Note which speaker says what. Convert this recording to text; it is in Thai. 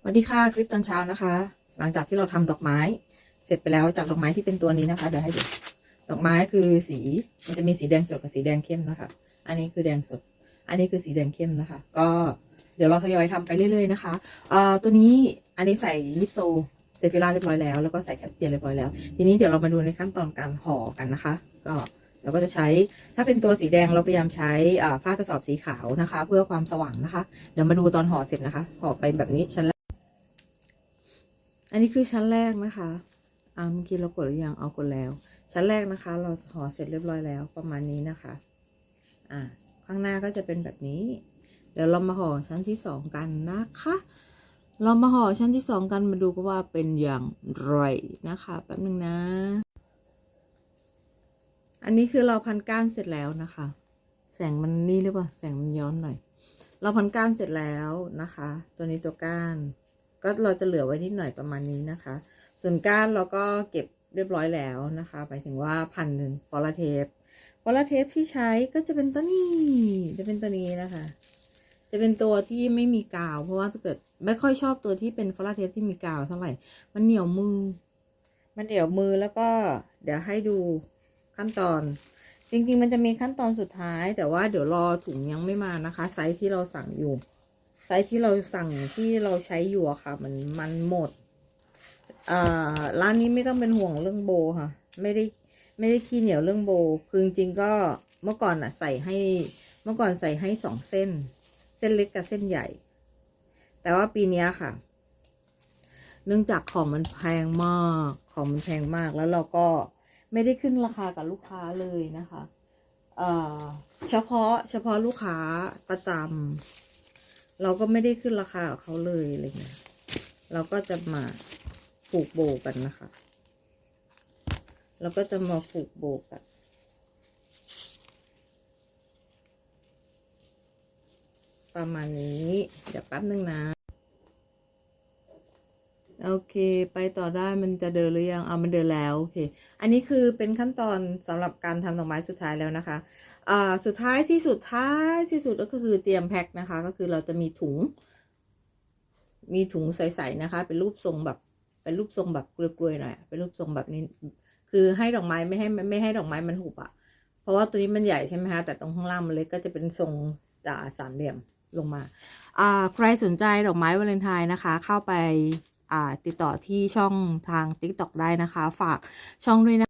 Speaker 1: สวัสดีค่ะคลิปตอนเช้านะคะ หลังจากที่เราทำดอกไม้ เสร็จไปแล้วจากดอกไม้ที่เป็นตัวนี้นะคะเดี๋ยวให้ดูดอกไม้คือสีมันจะมีสีแดงสดกับสีแดงเข้มนะคะ อันนี้คือแดงสด อันนี้คือสีแดงเข้มนะคะ ก็เดี๋ยวเราทยอยทำไปเรื่อยๆนะคะเอ่อตัวนี้อันนี้ใส่ยิปโซเซฟิล่าเรียบร้อยแล้วแล้วก็ใส่แคสเปียเรียบร้อยแล้ว ทีนี้เดี๋ยวเรามาดูในขั้นตอนการห่อกันนะคะ ก็เราก็จะใช้ถ้าเป็นตัวสีแดงเราพยายามใช้ผ้ากระสอบสีขาวนะคะ เพื่อความสว่างนะคะ เดี๋ยวมาดูตอนห่อเสร็จนะคะห่อไปแบบนี้ชั้น อันนี้คือชั้นแรกนะคะอ่าเมื่อกี้เรากดหรือยังเอากดแล้ว ชั้นแรกนะคะ เราห่อเสร็จเรียบร้อยแล้วประมาณนี้นะคะ อ่า ข้างหน้าก็จะเป็นแบบนี้ เดี๋ยวเรามาห่อชั้นที่สองกันนะคะ เรามาห่อชั้นที่สองกันมาดูกันว่าเป็นอย่างไรนะคะแป๊บนึงนะ อันนี้คือเราพันก้านเสร็จแล้วนะคะ แสงมันนี่หรือเปล่าแสงมันย้อนหน่อย เราพันก้านเสร็จแล้วนะคะ ตัวนี้ตัวก้าน ก็เราจะเหลือไว้นิดหน่อยประมาณนี้นะคะ ส่วนก้านเราก็เก็บเรียบร้อยแล้วนะคะหมายถึงว่าพันหนึ่งฟอลเทปฟอลเทปที่ใช้ก็จะเป็นตัวนี้ จะเป็นตัวนี้นะคะ จะเป็นตัวที่ไม่มีกาว เพราะว่าถ้าเกิดไม่ค่อยชอบตัวที่เป็นฟอลเทปที่มีกาวเท่าไหร่ มันเหนียวมือ มันเหนียวมือแล้วก็ เดี๋ยวให้ดูขั้นตอน จริง ๆ มันจะมีขั้นตอนสุดท้าย แต่ว่าเดี๋ยวรอถุงยังไม่มานะคะ ไซส์ที่เราสั่งอยู่ ไซส์ที่เราสั่งที่เราใช้อยู่อะค่ะ มันมันหมดร้านนี้ไม่ต้องเป็นห่วงเรื่องโบค่ะ ไม่ได้ไม่ได้ขี้เหนียวเรื่องโบคือจริงๆก็เมื่อก่อนอะใส่ให้เมื่อก่อนใส่ให้สองเส้น เส้นเล็กกับเส้นใหญ่ แต่ว่าปีนี้ค่ะ เนื่องจากของมันแพงมากของมันแพงมากแล้วเราก็ไม่ได้ขึ้นราคากับลูกค้าเลยนะคะเฉพาะเฉพาะลูกค้าประจำ เราก็ไม่ได้ขึ้นราคาเขาเลยอะไรเงี้ยเราก็จะมาผูกโบกันนะคะเราก็จะมาผูกโบกันประมาณนี้ เดี๋ยวแป๊บนึงนะ โอเค ไปต่อได้มันจะเดินหรือยังเอามันเดินแล้วโอเค อันนี้คือเป็นขั้นตอนสำหรับการทำดอกไม้สุดท้ายแล้วนะคะอ่าสุดท้ายที่สุดท้ายที่สุดก็คือเตรียมแพ็คนะคะ ก็คือเราจะมีถุง มีถุงใสๆนะคะ เป็นรูปทรงแบบ เป็นรูปทรงแบบกลวยๆหน่อยเป็นรูปทรงแบบนี้ คือให้ดอกไม้ไม่ให้ไม่ให้ดอกไม้มันหุบอะเพราะว่าตัวนี้มันใหญ่ใช่ไหมคะแต่ตรงข้างล่างมันเล็กก็จะเป็นทรงสาสามเหลี่ยมลงมาอ่าใครสนใจดอกไม้วาเลนไทน์นะคะ เข้าไป ติดต่อที่ช่องทาง TikTok ได้นะคะ ฝากช่องด้วยนะ